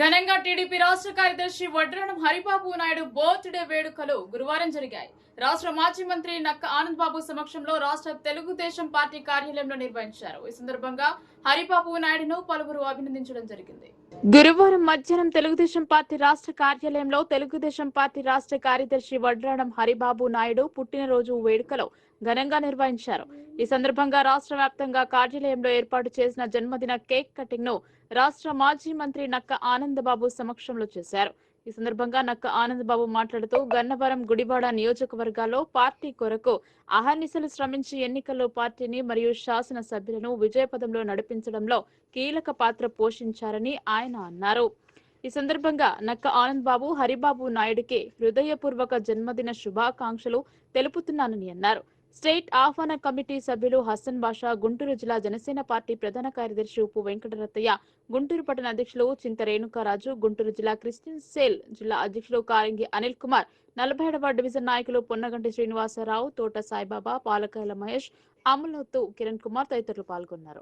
ఘనంగా టీడీపీ రాష్ట్ర కార్యదర్శి వడ్రణం హరిబాబు నాయుడు బర్త్డే వేడుకలు గురువారం జరిగాయి. రాష్ట్ర మాజీ మంత్రి నక్క ఆనంద్ బాబు సమక్షంలో రాష్ట్ర తెలుగుదేశం పార్టీ కార్యాలయంలో నిర్వహించారు. ఈ సందర్భంగా హరిబాబు నాయుడును పలువురు అభినందించడం జరిగింది. గురువారం మధ్యాహ్నం తెలుగుదేశం పార్టీ రాష్ట్ర కార్యాలయంలో తెలుగుదేశం పార్టీ రాష్ట్ర కార్యదర్శి వడ్రాడం హరిబాబు నాయుడు పుట్టినరోజు వేడుకలో ఘనంగా నిర్వహించారు. ఈ సందర్భంగా రాష్ట్ర వ్యాప్తంగా కార్యాలయంలో ఏర్పాటు చేసిన జన్మదిన కేక్ కటింగ్ను రాష్ట్ర మాజీ మంత్రి నక్క ఆనందబాబు సమక్షంలో చేశారు. ఈ సందర్భంగా నక్క ఆనందబాబు మాట్లాడుతూ గన్నవరం గుడివాడ నియోజకవర్గాల్లో పార్టీ కొరకు అహర్నిశలు శ్రమించి ఎన్నికల్లో పార్టీని మరియు శాసన సభ్యులను విజయపదంలో నడిపించడంలో కీలక పాత్ర పోషించారని ఆయన అన్నారు. ఈ సందర్భంగా నక్క ఆనంద్ బాబు హరిబాబు నాయుడికి హృదయపూర్వక జన్మదిన శుభాకాంక్షలు తెలుపుతున్నానని అన్నారు. స్టేట్ ఆహ్వాన కమిటీ సభ్యులు హసన్ బాషా గుంటూరు జిల్లా జనసేన పార్టీ ప్రధాన కార్యదర్శి ఉప్పు వెంకటరత్తయ్య గుంటూరు పట్టణ అధ్యక్షులు చింత రేణుకారాజు గుంటూరు జిల్లా క్రిస్టియన్ సేల్ జిల్లా అధ్యక్షులు కారంగి అనిల్ కుమార్ నలభై ఏడవ డివిజన్ నాయకులు పొన్నగంటి శ్రీనివాసరావు తోట సాయిబాబా పాలకాయల మహేష్ అమలతు కిరణ్ కుమార్ తదితరులు పాల్గొన్నారు.